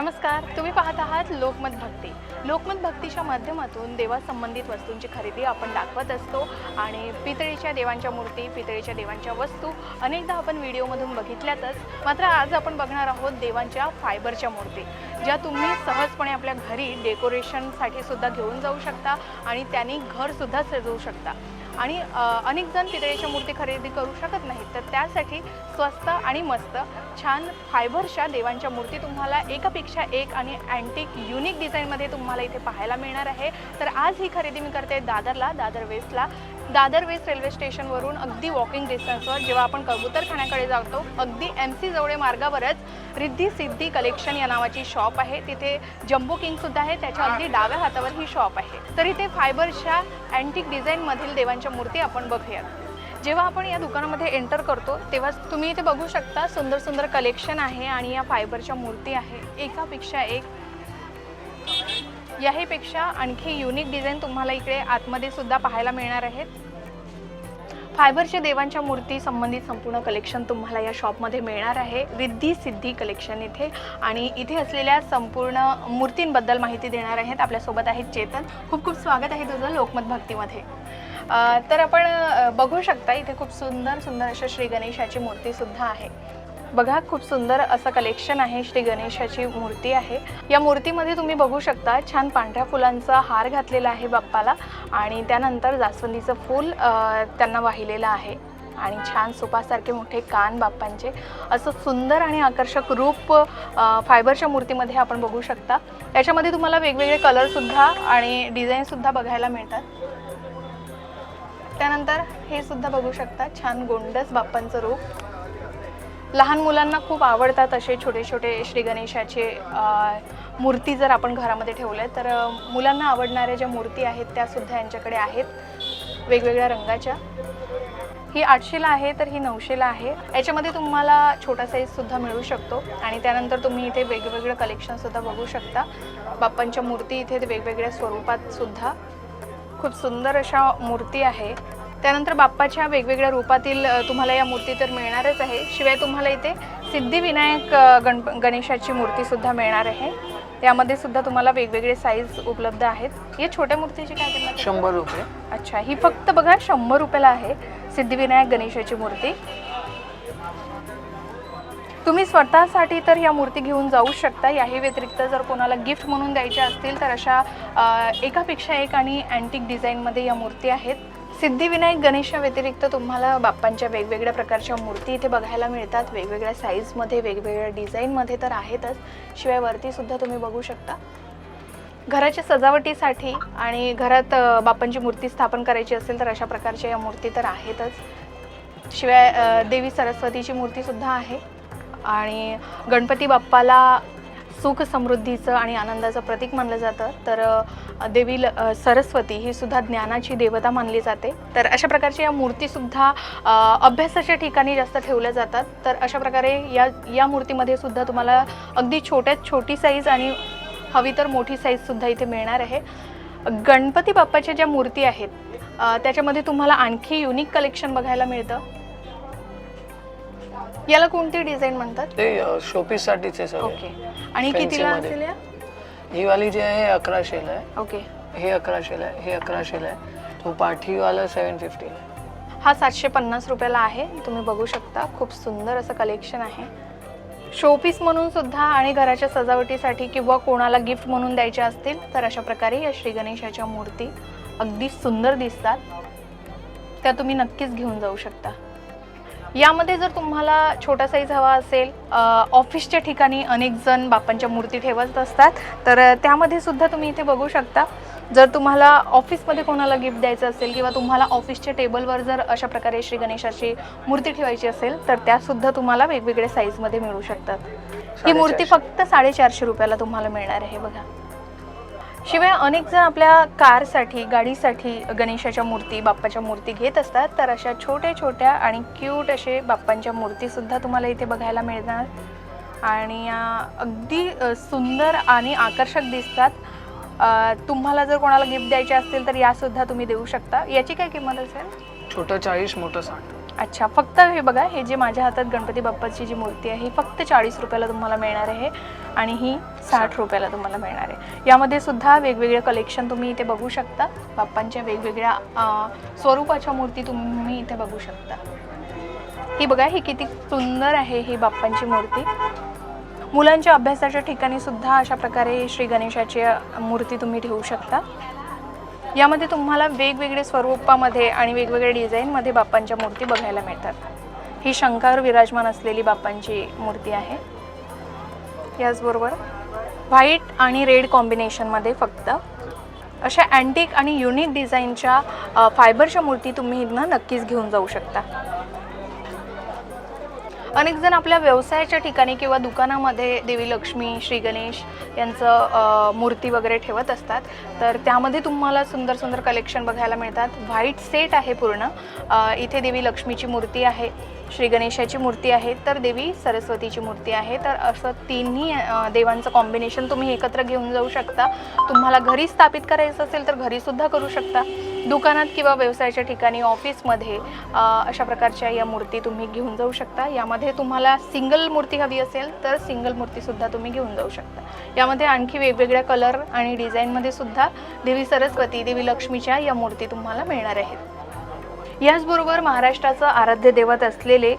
नमस्कार तुम्ही पाहत आहात लोकमत भक्ती. लोकमत भक्तीच्या माध्यमातून देवासंबंधित वस्तूंची खरेदी आपण दाखवत असतो आणि पितळीच्या देवांच्या मूर्ती पितळीच्या देवांच्या वस्तू अनेकदा आपण व्हिडिओमधून बघितल्यातच. मात्र आज आपण बघणार आहोत देवांच्या फायबरच्या मूर्ती ज्या तुम्ही सहजपणे आपल्या घरी डेकोरेशनसाठी सुद्धा घेऊन जाऊ शकता आणि त्यांनी घरसुद्धा सजवू शकता. आणि अनेक जण पितळेच्या मूर्ती खरेदी करू शकत नाहीत. तर त्यासाठी स्वस्त आणि मस्त छान फायबरच्या देवांच्या मूर्ती तुम्हाला एकापेक्षा एक आणि अँटिक युनिक डिझाईनमध्ये तुम्हाला इथे पाहायला मिळणार आहे. तर आज ही खरेदी मी करते दादरला दादर वेस्टला. दादर वेस्ट रेल्वे स्टेशनवरून अगदी वॉकिंग डिस्टन्सवर जेव्हा आपण कबूतरखान्याकडे जातो अगदी एम सी जवळे मार्गावरच. रिद्धी सिद्धी कलेक्शन या नावाची शॉप आहे. तिथे जम्बो किंगसुद्धा आहे. त्याच्या अगदी डाव्या हातावर ही शॉप आहे. तर इथे फायबरच्या अँटिक डिझाईनमधील देवांच्या मूर्ती आपण बघूयात. जेव्हा आपण या दुकानामध्ये एंटर करतो तेव्हा तुम्ही इथे बघू शकता सुंदर सुंदर कलेक्शन आहे आणि या फायबरच्या मूर्ती आहे. एकापेक्षा एक याहीपेक्षा आणखी युनिक डिझाईन तुम्हाला इकडे आतमध्ये सुद्धा पाहायला मिळणार आहेत. फायबरच्या देवांच्या मूर्ती संबंधित संपूर्ण कलेक्शन तुम्हाला या शॉपमध्ये मिळणार आहे. रिद्धी सिद्धी कलेक्शन इथे. आणि इथे असलेल्या संपूर्ण मूर्तींबद्दल माहिती देणार आहेत आपल्यासोबत आहेत चेतन. खूप खूप स्वागत आहे तुझं लोकमत भक्तीमध्ये. तर आपण बघू शकता इथे खूप सुंदर सुंदर अशा श्री गणेशाची मूर्तीसुद्धा आहे. बघा खूप सुंदर असं कलेक्शन आहे श्री गणेशाची मूर्ती आहे. या मूर्तीमध्ये तुम्ही बघू शकता छान पांढऱ्या फुलांचा हार घातलेला आहे बाप्पाला आणि त्यानंतर जास्वंदीचं फूल त्यांना वाहिलेलं आहे आणि छान सुपासारखे मोठे कान बाप्पांचे. असं सुंदर आणि आकर्षक रूप फायबरच्या मूर्तीमध्ये आपण बघू शकता. याच्यामध्ये तुम्हाला वेगवेगळे कलरसुद्धा आणि डिझाईनसुद्धा बघायला मिळतात. त्यानंतर हे सुद्धा बघू शकता छान गोंडस बाप्पांचं रूप. लहान मुलांना खूप आवडतात असे छोटे छोटे श्री गणेशाचे मूर्ती जर आपण घरामध्ये ठेवल्या तर मुलांना आवडणाऱ्या ज्या मूर्ती आहेत त्यासुद्धा यांच्याकडे आहेत. वेगवेगळ्या रंगाच्या. ही आठशेला आहे तर ही नऊशेला आहे. याच्यामध्ये तुम्हाला छोटा साईजसुद्धा मिळू शकतो आणि त्यानंतर तुम्ही इथे वेगवेगळं कलेक्शनसुद्धा बघू शकता. बाप्पांच्या मूर्ती इथे वेगवेगळ्या स्वरूपातसुद्धा खूप सुंदर अशा मूर्ती आहे. त्यानंतर बाप्पाच्या वेगवेगळ्या रूपातील तुम्हाला या मूर्ती तर मिळणारच आहे. शिवाय तुम्हाला इथे सिद्धिविनायक अ, गणप गणेशाची मूर्तीसुद्धा मिळणार आहे. यामध्ये सुद्धा तुम्हाला वेगवेगळे साईज उपलब्ध आहेत. या छोट्या मूर्तीची काय किंमत? शंभर रुपये. अच्छा ही फक्त बघा शंभर रुपयाला आहे सिद्धिविनायक गणेशाची मूर्ती. तुम्ही स्वतःसाठी तर या मूर्ती घेऊन जाऊ शकता. याही व्यतिरिक्त जर कोणाला गिफ्ट म्हणून द्यायच्या असतील तर अशा एकापेक्षा एक आणि अँटिक डिझाईनमध्ये या मूर्ती आहेत. सिद्धिविनायक गणेशा व्यतिरिक्त तुम्हाला बाप्पांच्या वेगवेगळ्या प्रकारच्या मूर्ती इथे बघायला मिळतात. वेगवेगळ्या साईजमध्ये वेगवेगळ्या डिझाईनमध्ये तर आहेतच. शिवाय वरती सुद्धा तुम्ही बघू शकता. घराच्या सजावटीसाठी आणि घरात बाप्पांची मूर्ती स्थापन करायची असेल तर अशा प्रकारच्या या मूर्ती तर आहेतच. शिवाय देवी सरस्वतीची मूर्तीसुद्धा आहे. आणि गणपती बाप्पाला सुख समृद्धीचं आणि आनंदाचं प्रतीक मानलं जातं. तर देवी ल- सरस्वती ही सुद्धा ज्ञानाची देवता मानली जाते. तर अशा प्रकारच्या या मूर्तीसुद्धा अभ्यासाच्या ठिकाणी जास्त ठेवल्या जातात. तर अशा प्रकारे या या मूर्तीमध्ये सुद्धा तुम्हाला अगदी छोट्यात छोटी साईज आणि हवी तर मोठी साईजसुद्धा इथे मिळणार आहे. गणपती बाप्पाच्या ज्या मूर्ती आहेत त्याच्यामध्ये तुम्हाला आणखी युनिक कलेक्शन बघायला मिळतं. याला कोणती डिझाईन म्हणतात? ते शोपीस साठीचे सगळे. ओके. आणि कितीला मध्ये. असेल या? ही वाली जी आहे अकराशेला आहे. ओके. हे अकराशेला आहे हे अकराशेला आहे. तो पाठीवाला सेवन फिफ्टीला आहे. हा सातशे पन्नास रुपयाला आहे. तुम्ही बघू शकता खूप सुंदर असं कलेक्शन आहे. शोपीस म्हणून सुद्धा आणि घराच्या सजावटीसाठी किंवा कोणाला गिफ्ट म्हणून द्यायच्या असतील तर अशा प्रकारे या श्री गणेशाच्या मूर्ती अगदी सुंदर दिसतात. त्या तुम्ही नक्कीच घेऊन जाऊ शकता. यामध्ये जर तुम्हाला छोटा साईज हवा असेल ऑफिसच्या ठिकाणी अनेक जण बाप्पांच्या मूर्ती ठेवत असतात. तर त्यामध्ये सुद्धा तुम्ही इथे बघू शकता. जर तुम्हाला ऑफिसमध्ये कोणाला गिफ्ट द्यायचं असेल किंवा तुम्हाला ऑफिसच्या टेबलवर जर अशा प्रकारे श्री गणेशाची मूर्ती ठेवायची असेल तर त्यासुद्धा तुम्हाला वेगवेगळ्या साईजमध्ये मिळू शकतात. ही मूर्ती फक्त साडेचारशे रुपयाला तुम्हाला मिळणार आहे बघा. शिवाय अनेक जण आपल्या कारसाठी गाडीसाठी गणेशाच्या मूर्ती बाप्पाच्या मूर्ती घेत असतात. तर अशा छोट्या छोट्या आणि क्यूट असे बाप्पांच्या मूर्तीसुद्धा तुम्हाला इथे बघायला मिळणार. आणि अगदी सुंदर आणि आकर्षक दिसतात. तुम्हाला जर कोणाला गिफ्ट द्यायचे असतील तर यासुद्धा तुम्ही देऊ शकता. याची काय किंमत असेल? छोटं चाळीस मोठं साठ. अच्छा फक्त हे बघा हे जे माझ्या हातात गणपती बाप्पाची जी मूर्ती आहे ही फक्त चाळीस रुपयाला तुम्हाला मिळणार आहे आणि ही साठ रुपयाला तुम्हाला मिळणार आहे. यामध्ये सुद्धा वेगवेगळे कलेक्शन तुम्ही इथे बघू शकता. बाप्पांच्या वेगवेगळ्या स्वरूपाच्या मूर्ती तुम्ही इथे बघू शकता. ही बघा ही किती सुंदर आहे ही बाप्पांची मूर्ती. मुलांच्या अभ्यासाच्या ठिकाणी सुद्धा अशा प्रकारे श्री गणेशाची मूर्ती तुम्ही ठेवू शकता. यामध्ये तुम्हाला वेगवेगळे स्वरूपामध्ये आणि वेगवेगळ्या डिझाईनमध्ये बाप्पांच्या मूर्ती बघायला मिळतात. ही शंकावर विराजमान असलेली बाप्पांची मूर्ती आहे. याचबरोबर व्हाईट आणि रेड कॉम्बिनेशनमध्ये फक्त अशा अँटिक आणि युनिक डिझाईनच्या फायबरच्या मूर्ती तुम्ही इथनं नक्कीच घेऊन जाऊ शकता. अनेक जण आपल्या व्यवसायाच्या ठिकाणी किंवा दुकानामध्ये देवी लक्ष्मी श्री गणेश यांचं मूर्ती वगैरे ठेवत असतात. तर त्यामध्ये तुम्हाला सुंदर सुंदर कलेक्शन बघायला मिळतात. व्हाईट सेट आहे पूर्ण. इथे देवी लक्ष्मीची मूर्ती आहे श्री गणेशाची मूर्ती आहे तर देवी सरस्वतीची मूर्ती आहे. तर असं तिन्ही देवांचं कॉम्बिनेशन तुम्ही एकत्र घेऊन जाऊ शकता. तुम्हाला घरी स्थापित करायचं असेल तर घरीसुद्धा करू शकता. दुकानात किंवा व्यवसायाच्या ठिकाणी ऑफिसमध्ये अशा प्रकारच्या या मूर्ती तुम्ही घेऊन जाऊ शकता. यामध्ये तुम्हाला सिंगल मूर्ती हवी असेल तर सिंगल मूर्तीसुद्धा तुम्ही घेऊन जाऊ शकता. यामध्ये आणखी वेगवेगळ्या कलर आणि डिझाईनमध्ये सुद्धा देवी सरस्वती देवी लक्ष्मीच्या या मूर्ती तुम्हाला मिळणार आहेत. याचबरोबर महाराष्ट्राचं आराध्य दैवत असलेले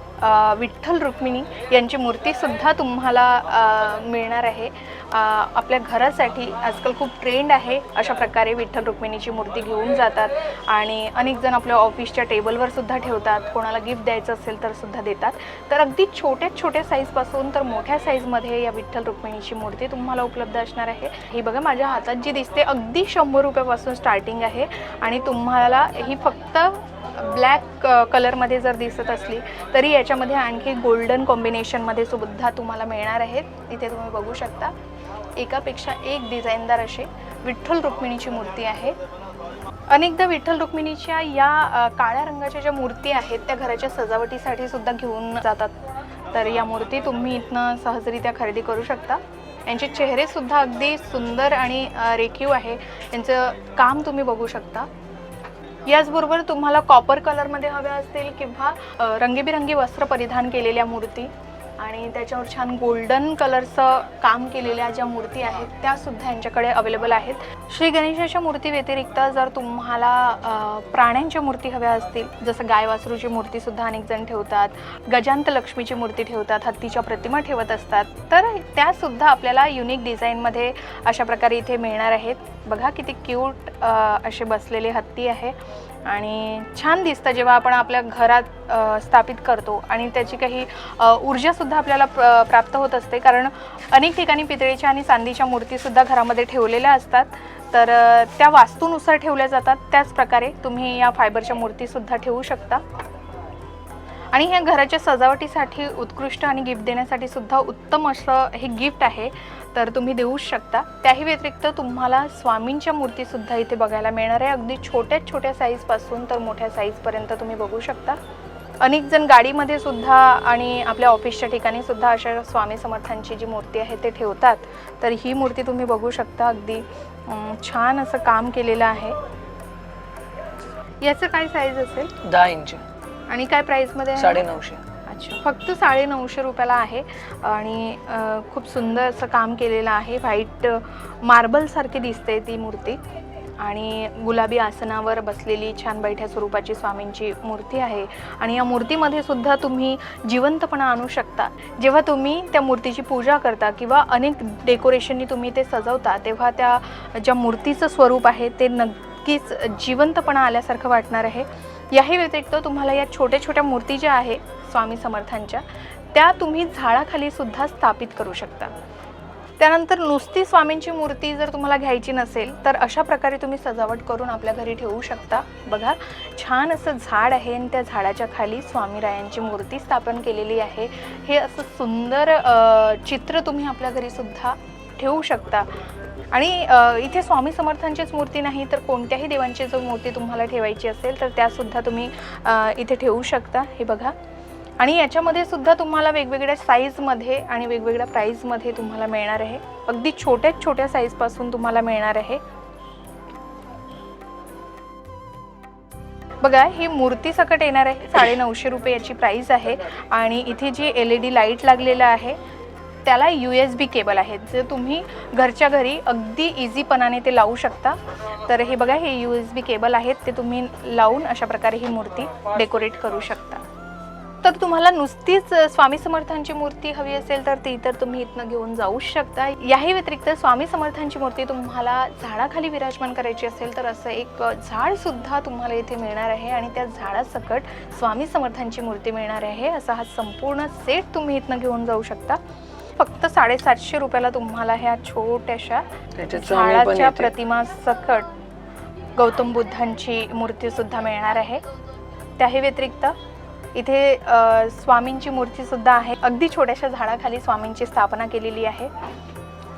विठ्ठल रुक्मिणी यांची मूर्तीसुद्धा तुम्हाला मिळणार आहे. आपल्या घरासाठी आजकाल खूप ट्रेंड आहे. अशा प्रकारे विठ्ठल रुक्मिणीची मूर्ती घेऊन जातात आणि अनेक जण आपल्या ऑफिसच्या टेबलवर सुद्धा ठेवतात. कोणाला गिफ्ट द्यायचं असेल तर सुद्धा देतात. तर अगदी छोट्या छोट्या साईजपासून तर मोठ्या साईजमध्ये या विठ्ठल रुक्मिणीची मूर्ती तुम्हाला उपलब्ध असणार आहे. ही बघा माझ्या हातात जी दिसते अगदी शंभर रुपयापासून स्टार्टिंग आहे आणि तुम्हाला ही फक्त ब्लॅक कलरमध्ये जर दिसत असली तरी याच्यामध्ये आणखी गोल्डन कॉम्बिनेशनमध्ये सुद्धा तुम्हाला मिळणार आहेत इथे तुम्ही बघू शकता. एकापेक्षा एक डिझाईनदार असे विठ्ठल रुक्मिणीची मूर्ती आहे. अनेकदा विठ्ठल रुक्मिणीच्या या काळ्या रंगाच्या ज्या मूर्ती आहेत त्या घराच्या सजावटीसाठी सुद्धा घेऊन जातात. तर या मूर्ती तुम्ही इथनं सहजरित्या खरेदी करू शकता. यांचे चेहरेसुद्धा अगदी सुंदर आणि रेखीव आहे. यांचं काम तुम्ही बघू शकता. याचबरोबर तुम्हाला कॉपर कलरमध्ये हव्या असतील किंवा रंगीबिरंगी वस्त्र परिधान केलेल्या मूर्ती. आणि त्याच्यावर छान गोल्डन कलरचं काम केलेल्या ज्या मूर्ती आहेत त्या सुद्धा यांच्याकडे अवेलेबल आहेत. श्री गणेशाच्या मूर्ती व्यतिरिक्त जर तुम्हाला प्राण्यांच्या मूर्ती हव्या असतील जसं गाय वासरूची मूर्ती सुद्धा अनेक जण ठेवतात गजांत लक्ष्मीची मूर्ती ठेवतात हत्तीच्या प्रतिमा ठेवत असतात तर त्या सुद्धा आपल्याला युनिक डिझाईनमध्ये अशा प्रकारे इथे मिळणार आहेत. बघा किती क्यूट असे बसलेले हत्ती आहे. आणि छान दिसतं जेव्हा आपण आपल्या घरात स्थापित करतो. आणि त्याची काही ऊर्जासुद्धा आपल्याला प्र प्राप्त होत असते. कारण अनेक ठिकाणी पितळेच्या आणि चांदीच्या मूर्तीसुद्धा घरामध्ये ठेवलेल्या असतात. तर त्या वास्तूनुसार ठेवल्या जातात. त्याच प्रकारे तुम्ही या फायबरच्या मूर्तीसुद्धा ठेवू शकता. आणि ह्या घराच्या सजावटीसाठी उत्कृष्ट आणि गिफ्ट देण्यासाठी सुद्धा उत्तम असं हे गिफ्ट आहे. तर तुम्ही देऊच शकता. त्याही व्यतिरिक्त तुम्हाला स्वामींच्या मूर्तीसुद्धा इथे बघायला मिळणार आहे. अगदी छोट्या छोट्या साईजपासून तर मोठ्या साईजपर्यंत तुम्ही बघू शकता. अनेक जण गाडीमध्ये सुद्धा आणि आपल्या ऑफिसच्या ठिकाणी सुद्धा अशा स्वामी समर्थांची जी मूर्ती आहे ते ठेवतात. तर ही मूर्ती तुम्ही बघू शकता. अगदी छान असं काम केलेलं आहे. याचं काय साईज असेल? दहा इंच. आणि काय प्राईसमध्ये साडे नऊशे अच्छा. फक्त साडे नऊशे रुपयाला आहे. आणि खूप सुंदर असं काम केलेलं आहे. व्हाईट मार्बलसारखी दिसते ती मूर्ती. आणि गुलाबी आसनावर बसलेली छान बैठ्या स्वरूपाची स्वामींची मूर्ती आहे. आणि या मूर्तीमध्ये सुद्धा तुम्ही जिवंतपणा आणू शकता. जेव्हा तुम्ही त्या मूर्तीची पूजा करता किंवा अनेक डेकोरेशननी तुम्ही ते सजवता तेव्हा त्या ज्या मूर्तीचं स्वरूप आहे ते नक्कीच जिवंतपणा आल्यासारखं वाटणार आहे. याही व्यतिरिक्त तुम्हाला या छोट्या छोट्या मूर्ती ज्या आहे स्वामी समर्थांच्या त्या तुम्ही झाडाखाली सुद्धा स्थापित करू शकता. त्यानंतर नुसती स्वामींची मूर्ती जर तुम्हाला घ्यायची नसेल तर अशा प्रकारे तुम्ही सजावट करून आपल्या घरी ठेवू शकता. बघा छान असं झाड आहे आणि त्या झाडाच्या खाली स्वामीरायांची मूर्ती स्थापन केलेली आहे. हे असं सुंदर चित्र तुम्ही आपल्या घरीसुद्धा ठेवू शकता. आणि इथे स्वामी समर्थांचीच मूर्ती नाही तर कोणत्याही देवांची जर मूर्ती तुम्हाला ठेवायची असेल तर त्यासुद्धा तुम्ही इथे ठेवू शकता हे बघा. आणि याच्यामध्ये सुद्धा तुम्हाला वेगवेगळ्या साईजमध्ये आणि वेगवेगळ्या प्राईजमध्ये तुम्हाला मिळणार आहे. अगदी छोट्यात छोट्या साईजपासून तुम्हाला मिळणार आहे. बघा ही मूर्ती सकट येणार आहे साडे नऊशे रुपये याची प्राईस आहे. आणि इथे जी एल ई डी लाइट लागलेलं आहे त्याला यू एस बी केबल आहे जे तुम्ही घरच्या घरी अगदी इझीपणाने ते लावू शकता. तर हे बघा हे यू एस बी केबल आहेत. ते तुम्ही लावून अशा प्रकारे ही मूर्ती डेकोरेट करू शकता. तर तुम्हाला नुसतीच स्वामी समर्थांची मूर्ती हवी असेल तर ती तर तुम्ही इथनं घेऊन जाऊ शकता. याही व्यतिरिक्त स्वामी समर्थांची मूर्ती तुम्हाला झाडाखाली विराजमान करायची असेल तर असं एक झाडसुद्धा तुम्हाला इथे मिळणार आहे आणि त्या झाडासकट स्वामी समर्थांची मूर्ती मिळणार आहे. असा हा संपूर्ण सेट तुम्ही इथनं घेऊन जाऊ शकता. फक्त साडेसातशे रुपयाला तुम्हाला ह्या छोट्याशा झाडाच्या. प्रतिमा सकट गौतम बुद्धांची मूर्ती सुद्धा मिळणार आहे. त्याही व्यतिरिक्त इथे स्वामींची मूर्ती सुद्धा आहे. अगदी छोट्याशा झाडाखाली स्वामींची स्थापना केलेली आहे.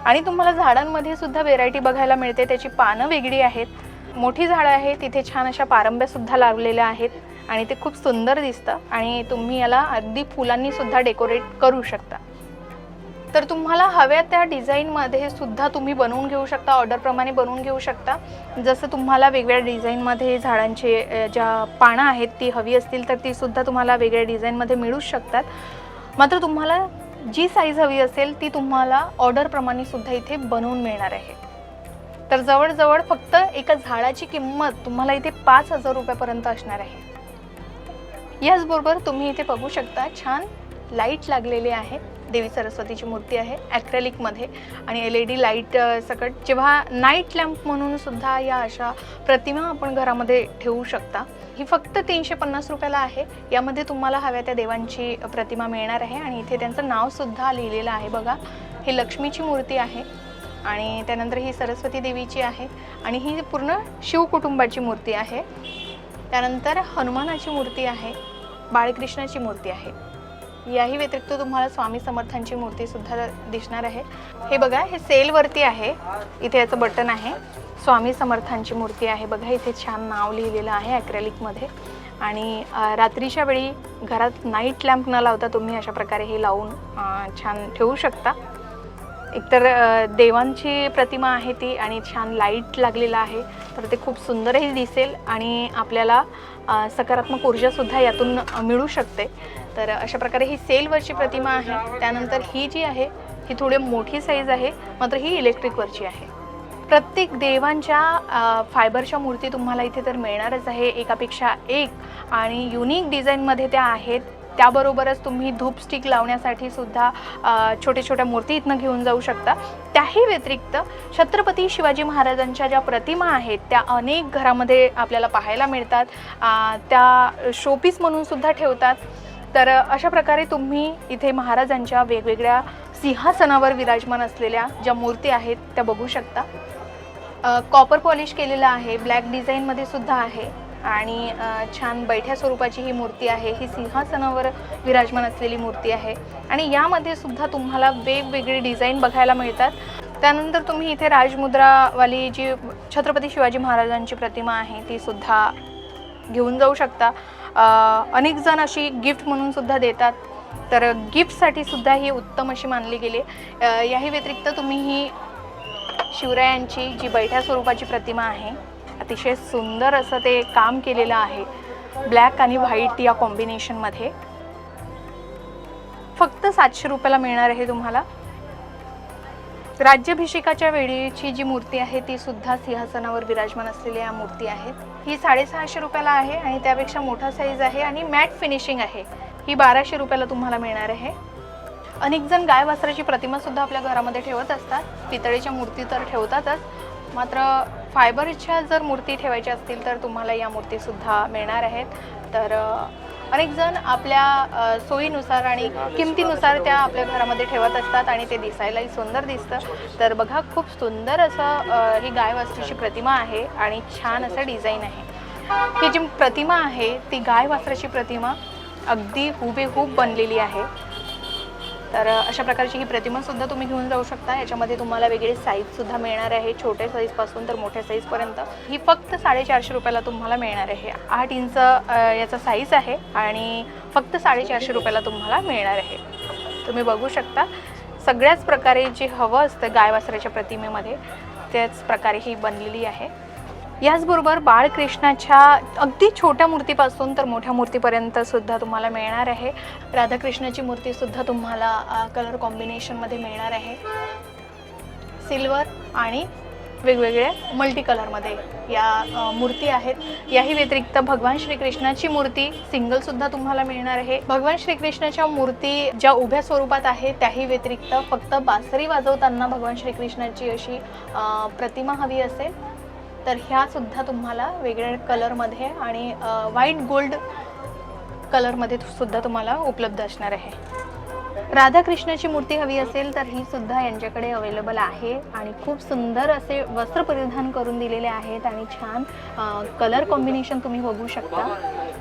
आणि तुम्हाला झाडांमध्ये सुद्धा व्हेरायटी बघायला मिळते. त्याची पानं वेगळी आहेत. मोठी झाडं आहेत. तिथे छान अशा पारंब्या सुद्धा लावलेल्या आहेत. आणि ते खूप सुंदर दिसतं. आणि तुम्ही याला अगदी फुलांनी सुद्धा डेकोरेट करू शकता. तर तुम्हाला हव्या त्या डिझाईनमध्ये सुद्धा तुम्ही बनवून घेऊ शकता ऑर्डरप्रमाणे बनवून घेऊ शकता. जसं तुम्हाला वेगवेगळ्या डिझाईनमध्ये झाडांचे ज्या पानं आहेत ती हवी असतील तर ती सुद्धा तुम्हाला वेगळ्या डिझाईनमध्ये मिळू शकतात. मात्र तुम्हाला जी साईज हवी असेल ती तुम्हाला ऑर्डरप्रमाणे सुद्धा इथे बनवून मिळणार आहे. तर जवळजवळ फक्त एका झाडाची किंमत तुम्हाला इथे पाच हजार रुपयापर्यंत असणार आहे. याचबरोबर तुम्ही इथे बघू शकता छान लाइट लागलेले आहे. देवी सरस्वतीची मूर्ती आहे ॲक्रेलिकमध्ये आणि एल ई डी लाइट सकट जेव्हा नाईट लॅम्प म्हणून सुद्धा या अशा प्रतिमा आपण घरामध्ये ठेवू शकता. ही फक्त तीनशे पन्नास रुपयाला आहे. यामध्ये तुम्हाला हव्या त्या देवांची प्रतिमा मिळणार आहे आणि इथे त्यांचं नावसुद्धा लिहिलेलं आहे बघा. हे लक्ष्मीची मूर्ती आहे आणि त्यानंतर ही सरस्वती देवीची आहे आणि ही पूर्ण शिवकुटुंबाची मूर्ती आहे. त्यानंतर हनुमानाची मूर्ती आहे बाळकृष्णाची मूर्ती आहे. याही व्यतिरिक्त तुम्हाला स्वामी समर्थांची मूर्ती सुद्धा दिसणार आहे. हे बघा हे सेलवरती आहे. इथे याचं बटन आहे. स्वामी समर्थांची मूर्ती आहे. बघा इथे छान नाव लिहिलेलं आहे ॲक्रेलिकमध्ये आणि रात्रीच्या वेळी घरात नाईट लॅम्प न लावता तुम्ही अशा प्रकारे हे लावून छान ठेवू शकता. एकतर देवांची प्रतिमा आहे ती आणि छान लाइट लागलेला आहे तर ते खूप सुंदरही दिसेल आणि आपल्याला सकारात्मक ऊर्जासुद्धा यातून मिळू शकते. तर अशा प्रकारे ही सेलवरची प्रतिमा आहे. त्यानंतर ही जी आहे ही थोडी मोठी साईज आहे मात्र ही इलेक्ट्रिकवरची आहे. प्रत्येक देवांच्या फायबरच्या मूर्ती तुम्हाला इथे तर मिळणारच आहे. एकापेक्षा एक आणि युनिक डिझाईनमध्ये त्या आहेत. त्याबरोबरच तुम्ही धूप स्टिक लावण्यासाठी सुद्धा छोट्या छोट्या मूर्ती इथनं घेऊन जाऊ शकता. त्याही व्यतिरिक्त छत्रपती शिवाजी महाराजांच्या ज्या प्रतिमा आहेत त्या अनेक घरामध्ये आपल्याला पाहायला मिळतात. त्या शोपीस म्हणून सुद्धा ठेवतात. तर अशा प्रकारे तुम्ही इथे महाराजांच्या वेगवेगळ्या सिंहासनावर विराजमान असलेल्या ज्या मूर्ती आहेत त्या बघू शकता. कॉपर पॉलिश केलेलं आहे ब्लॅक डिझाईनमध्ये सुद्धा आहे आणि छान बैठ्या स्वरूपाची ही मूर्ती आहे. ही सिंहासनावर विराजमान असलेली मूर्ती आहे आणि यामध्ये सुद्धा तुम्हाला वेगवेगळे डिझाईन बघायला मिळतात. त्यानंतर तुम्ही इथे राजमुद्रावाली जी छत्रपती शिवाजी महाराजांची प्रतिमा आहे ती सुद्धा घेऊन जाऊ शकता. अनेक जण अशी गिफ्ट म्हणून सुद्धा देतात. तर गिफ्टसाठी सुद्धा ही उत्तम अशी मानली गेली. याही व्यतिरिक्त तुम्ही ही शिवरायांची जी बैठ्या स्वरूपाची प्रतिमा आहे अतिशय सुंदर असं ते काम केलेलं आहे ब्लॅक आणि व्हाईट या कॉम्बिनेशनमध्ये. फक्त सातशे रुपयाला मिळणार आहे तुम्हाला. राज्याभिषेकाच्या वेळीची जी मूर्ती आहे ती सुद्धा सिंहासनावर विराजमान असलेल्या या मूर्ती आहेत ही साडेसहाशे रुपयाला आहे आणि त्यापेक्षा मोठा साईज आहे आणि मॅट फिनिशिंग आहे. ही बाराशे रुपयाला तुम्हाला मिळणार आहे. अनेक जण गाय वासराची प्रतिमा सुद्धा आपल्या घरामध्ये ठेवत असतात. पितळेच्या मूर्ती तर ठेवतातच. मात्र फायबरच्या जर मूर्ती ठेवायच्या असतील तर तुम्हाला या मूर्ती सुद्धा मिळणार आहेत. तर अनेक जण आपल्या सोयीनुसार आणि किमतीनुसार त्या आपल्या घरामध्ये ठेवत असतात आणि ते दिसायलाही सुंदर दिसतं. तर बघा खूप सुंदर असं ही गाय वास्तूची प्रतिमा आहे आणि छान असं डिझाईन आहे. ही जी प्रतिमा आहे ती गाय वासराची प्रतिमा अगदी हुबेहूब बनलेली आहे. तर अशा प्रकारची ही प्रतिमासुद्धा तुम्ही घेऊन जाऊ शकता. याच्यामध्ये तुम्हाला वेगळी साईजसुद्धा मिळणार आहे. छोट्या साईजपासून तर मोठ्या साईजपर्यंत. ही फक्त साडेचारशे रुपयाला तुम्हाला मिळणार आहे. आठ इंच याचा साईज आहे आणि फक्त साडेचारशे रुपयाला तुम्हाला मिळणार आहे. तुम्ही बघू शकता. सगळ्याच प्रकारे जे हवं असतं गाय वासराच्या प्रतिमेमध्ये त्याच प्रकारे ही बनलेली आहे. याचबरोबर बाळकृष्णाच्या अगदी छोट्या मूर्तीपासून तर मोठ्या मूर्तीपर्यंत सुद्धा तुम्हाला मिळणार आहे. राधाकृष्णाची मूर्तीसुद्धा तुम्हाला कलर कॉम्बिनेशनमध्ये मिळणार आहे. सिल्वर आणि वेगवेगळ्या मल्टी कलरमध्ये या मूर्ती आहेत. याही व्यतिरिक्त भगवान श्रीकृष्णाची मूर्ती सिंगलसुद्धा तुम्हाला मिळणार आहे. भगवान श्रीकृष्णाच्या मूर्ती ज्या उभ्या स्वरूपात आहे त्याही व्यतिरिक्त फक्त बासरी वाजवताना भगवान श्रीकृष्णाची अशी प्रतिमा हवी असेल. तर ह्या सुद्धा तुम्हाला वेगळ्या कलरमध्ये आणि व्हाईट गोल्ड कलरमध्ये सुद्धा तुम्हाला उपलब्ध असणार आहे. राधाकृष्णाची मूर्ती हवी असेल तर ही सुद्धा यांच्याकडे अवेलेबल आहे आणि खूप सुंदर असे वस्त्र परिधान करून दिलेले आहेत आणि छान कलर कॉम्बिनेशन तुम्ही बघू शकता.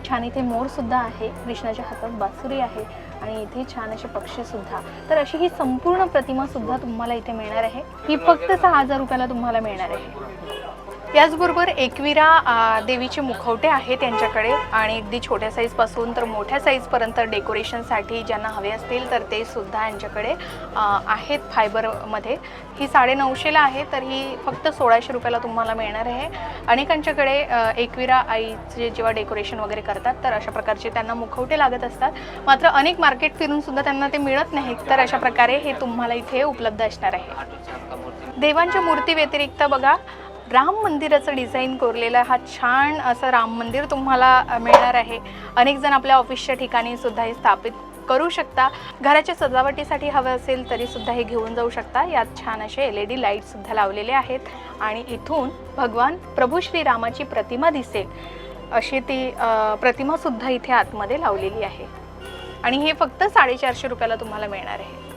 छान इथे मोरसुद्धा आहे कृष्णाच्या हातात बासुरी आहे आणि इथे छान असे पक्षीसुद्धा तर अशी ही संपूर्ण प्रतिमासुद्धा तुम्हाला इथे मिळणार आहे. ही फक्त सहा हजार रुपयाला तुम्हाला मिळणार आहे. याचबरोबर एकविरा देवीचे मुखवटे आहेत त्यांच्याकडे आणि अगदी छोट्या साईजपासून तर मोठ्या साईजपर्यंत डेकोरेशनसाठी ज्यांना हवे असतील तर ते सुद्धा यांच्याकडे आहेत फायबरमध्ये ही साडे नऊशेला आहे तर ही फक्त सोळाशे रुपयाला तुम्हाला मिळणार आहे. अनेकांच्याकडे एकविरा आईचे जेव्हा डेकोरेशन वगैरे करतात तर अशा प्रकारचे त्यांना मुखवटे लागत असतात. मात्र अनेक मार्केट फिरून सुद्धा त्यांना ते मिळत नाहीत तर अशा प्रकारे हे तुम्हाला इथे उपलब्ध असणार आहे. देवांच्या मूर्ती व्यतिरिक्त बघा राम मंदिराचं डिझाईन कोरलेलं हा छान असं राम मंदिर तुम्हाला मिळणार आहे. अनेक जण आपल्या ऑफिसच्या ठिकाणी सुद्धा हे स्थापित करू शकता. घराच्या सजावटीसाठी हवं असेल तरी सुद्धा हे घेऊन जाऊ शकता. यात छान असे एल ई डी लाइट सुद्धा लावलेले आहेत. आणि इथून भगवान प्रभू श्रीरामाची प्रतिमा दिसेल. अशी ती प्रतिमा सुद्धा इथे आतमध्ये लावलेली आहे. आणि हे फक्त साडेचारशे रुपयाला तुम्हाला मिळणार आहे.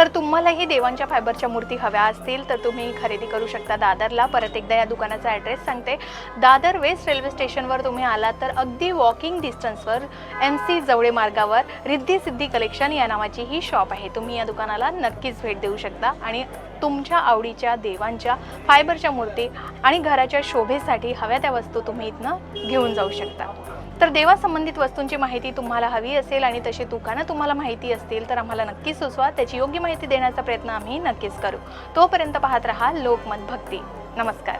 तर तुम्हालाही देवांच्या फायबरच्या मूर्ती हव्या असतील तर तुम्ही खरेदी करू शकता दादरला. परत एकदा या दुकानाचा ॲड्रेस सांगते. दादर वेस्ट रेल्वे स्टेशनवर तुम्ही आलात तर अगदी वॉकिंग डिस्टन्सवर एम सी जवळे मार्गावर रिद्धी सिद्धी कलेक्शन या नावाची ही शॉप आहे. तुम्ही या दुकानाला नक्कीच भेट देऊ शकता. आणि तुमच्या आवडीच्या देवांच्या फायबरच्या मूर्ती आणि घराच्या शोभेसाठी हव्या त्या वस्तू तुम्ही इथनं घेऊन जाऊ शकता. तर देवासंबंधित वस्तूंची माहिती तुम्हाला हवी असेल आणि तशी दुकानं तुम्हाला माहिती असतील तर आम्हाला नक्की सुचवा. त्याची योग्य माहिती देण्याचा प्रयत्न आम्ही नक्कीच करू. तोपर्यंत पाहत रहा लोकमत भक्ती. नमस्कार.